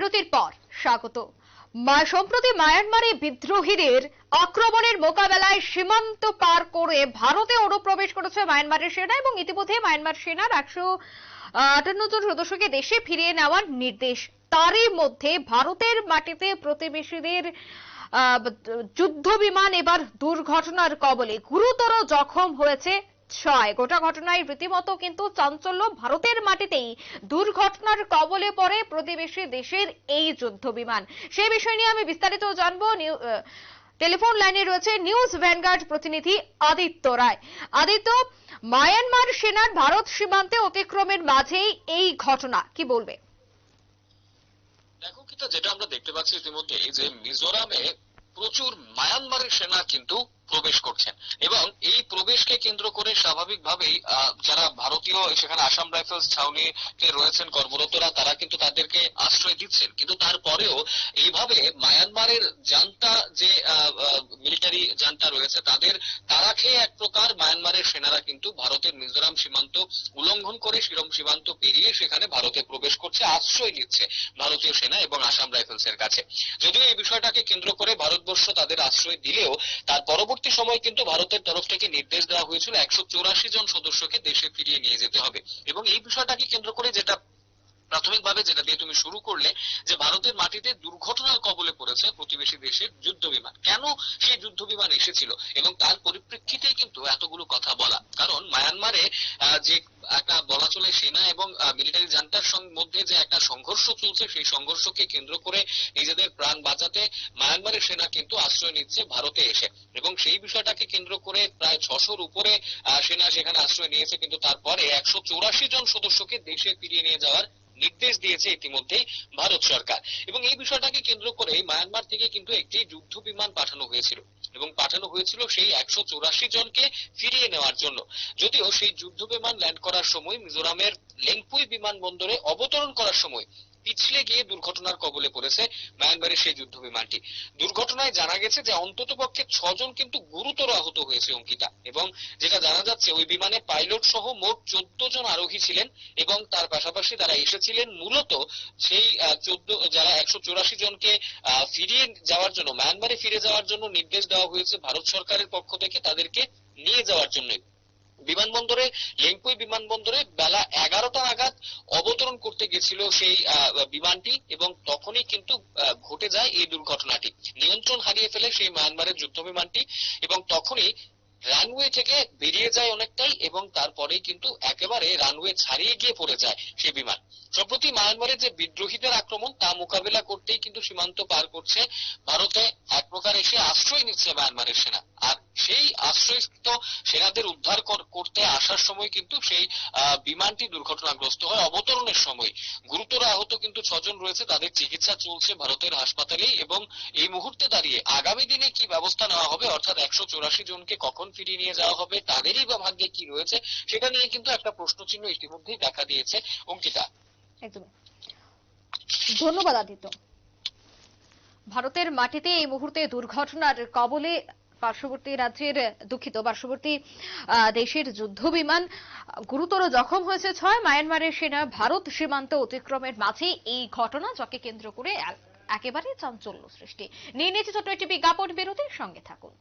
বিরতির পর স্বাগত। সম্প্রতি মায়ানমারে বিদ্রোহীদের আক্রমণের মোকাবেলায় সীমান্ত পার করে ভারতে অনুপ্রবেশ করেছে মায়ানমারের সেনা এবং ইতিমধ্যে মায়ানমার সেনার একশো আটান্ন জন সদস্যকে দেশে ফিরিয়ে নেওয়ার নির্দেশ। তারই মধ্যে ভারতের মাটিতে প্রতিবেশীদের যুদ্ধ বিমান এবার দুর্ঘটনার কবলে। গুরুতর জখম হয়েছে ছয়। গোটা ঘটনায় রীতিমতো কিন্তু চাঞ্চল্য ভারতের মাটিতেই। দুর্ঘটনার কবলে পড়ে প্রতিবেশী দেশের এই যুদ্ধ বিমান সেই বিষয় নিয়ে আমি বিস্তারিত জানব। টেলিফোন লাইনে রয়েছে নিউজ ভ্যানগার্ড প্রতিনিধি আদিত্য রায়। আদিত্য, মায়ানমার সেনার ভারত সীমান্তে অতিক্রমের মাঝেই এই ঘটনা, কি বলবে? দেখো কিতা, যেটা আমরা দেখতে পাচ্ছি ইতিমধ্যে যে মিজোরামে প্রচুর মায়ানমারের সেনা কিন্তু প্রবেশ করছেন। প্রবেশকে কেন্দ্র করে স্বাভাবিকভাবেই যারা ভারতীয়, সেখানে আসাম রাইফেলস ছাউনিতে রয়েছেন কর্মরতরা, তারা কিন্তু তাদেরকে আশ্রয় দিচ্ছেন। কিন্তু তারপরেও এইভাবে মায়ানমারের জান্তা যে মিলিটারি জান্তা রয়েছে, তাদের তারা খেয়ে এক প্রকার মায়ানমারের সেনারা কিন্তু ভারতের মিজোরাম সীমান্ত উল্লঙ্ঘন করে শিরম সীমান্ত পেরিয়ে সেখানে ভারতে প্রবেশ করছে, আশ্রয় নিচ্ছে ভারতীয় সেনা এবং আসাম রাইফেলস এর কাছে। যদিও এই বিষয়টাকে কেন্দ্র করে ভারতবর্ষ তাদের আশ্রয় দিলেও, তার পরবর্তী সময় কিন্তু ভারতের তরফ থেকে নির্দেশ দেওয়া হয়েছিল, একশো চৌরাশি জন সদস্যকে দেশে ফিরিয়ে নিয়ে যেতে হবে। এবং এই বিষয়টাকে কেন্দ্র করে যেটা প্রাথমিকভাবে যেটা দিয়ে তুমি শুরু করলে যে ভারতের মাটিতে দুর্ঘটনার কবলে পড়েছে প্রতিবেশী দেশের যুদ্ধ বিমান কেন সেই যুদ্ধ বিমান এসেছিল? এবং তার পরিপ্রেক্ষিতেই কিন্তু এতগুলো কথা বলা। কারণ মায়ানমারে যে একটা বলা চলে সেনা এবং মিলিটারি জান্টার মধ্যে যে একটা সংঘর্ষ চলছে, সেই সংঘর্ষকে কেন্দ্র করে নিজেদের প্রাণ বাঁচাতে মায়ানমারের সেনা কিন্তু আশ্রয় নিচ্ছে ভারতে এসে। এবং সেই বিষয়টাকে কেন্দ্র করে প্রায় ছশোর উপরে সেনা সেখানে আশ্রয় নিয়েছে। কিন্তু তারপরে একশো চৌরাশি জন সদস্যকে দেশে ফিরিয়ে নিয়ে যাওয়ার নির্দেশ দিয়েছে ইতিমধ্যেই ভারত সরকার। এবং এই বিষয়টাকে কেন্দ্র করে মায়ানমার থেকে কিন্তু একটি যুদ্ধ বিমান পাঠানো হয়েছিল। এবং পাঠানো হয়েছিল সেই একশো চৌরাশি জনকে ফিরিয়ে নেওয়ার জন্য। যদিও সেই যুদ্ধ বিমান ল্যান্ড করার সময় মিজোরামের লেংপুই বিমানবন্দরে অবতরণ করার সময় পিছলে গিয়ে দুর্ঘটনার কবলে পড়েছে মায়ানমারের সেই যুদ্ধ বিমানটি দুর্ঘটনায় জানা গেছে যে অন্তত পক্ষে ছজন কিন্তু গুরুতর আহত হয়েছে, অঙ্কিতা। এবং যেটা জানা যাচ্ছে, ওই বিমানে পাইলট সহ মোট চোদ্দ জন আরোহী ছিলেন এবং তার পাশাপাশি তারা এসেছিলেন মূলত সেই চোদ্দ, যারা একশো চৌরাশি জনকে ফিরিয়ে যাওয়ার জন্য, মায়ানমারে ফিরে যাওয়ার জন্য নির্দেশ দেওয়া হয়েছে। ভারত সরকারের পক্ষ থেকে তাদেরকে নিয়ে যাওয়ার জন্য বিমানবন্দরে, লেংপুই বিমানবন্দরে বেলা এগারোটা নাগাদ অবতরণ করতে গেছিল সেই বিমানটি এবং তখনই কিন্তু ঘটে যায় এই দুর্ঘটনাটি। নিয়ন্ত্রণ হারিয়ে ফেলে সেই মায়ানমারের যুদ্ধ বিমানটি এবং তখনই রানওয়ে থেকে বেরিয়ে যায় অনেকটাই এবং তারপরেই কিন্তু একেবারে রানওয়ে ছাড়িয়ে গিয়ে পড়ে যায় সেই বিমান। সম্প্রতি মায়ানমারের যে বিদ্রোহীদের আক্রমণ, তা মোকাবেলা করতেই কিন্তু সীমান্ত পার করছে ভারতে। এক প্রকার এসে আশ্রয় নিচ্ছে মায়ানমারের সেনা। আর সেই আশ্রয়স্থিত সেনাদের উদ্ধার করতে আসার সময় কিন্তু সেই বিমানটি দুর্ঘটনাগ্রস্ত হয়। অবতরণের সময় গুরুতর আহত কিন্তু ছজন রয়েছে। তাদের চিকিৎসা চলছে ভারতের হাসপাতালেই এবং এই মুহূর্তে দাঁড়িয়ে আগামী দিনে কি ব্যবস্থা নেওয়া হবে? অর্থাৎ একশো চৌরাশি জনকে কখন ফিরিয়ে নিয়ে যাওয়া হবে? তাদেরই বা ভাগ্যে কি রয়েছে? সেটা নিয়ে কিন্তু একটা প্রশ্নচিহ্ন ইতিমধ্যেই দেখা দিয়েছে অঙ্কিতা। একদমই ধন্যবাদ, আদিত্য। ভারতের মাটিতে এই মুহূর্তে দুর্ঘটনার কবলে পার্শ্ববর্তী রাজ্যের দুঃখিত, পার্শ্ববর্তী দেশের যুদ্ধ বিমান গুরুতর জখম হয়েছে ছয়। মায়ানমারের সেনা ভারত সীমান্ত অতিক্রমের মাঝে এই ঘটনা, যাকে কেন্দ্র করে একেবারে চাঞ্চল্য সৃষ্টি। নিয়ে নিয়েছে ছোট্ট একটি বিজ্ঞাপন, বিরতির সঙ্গে থাকুন।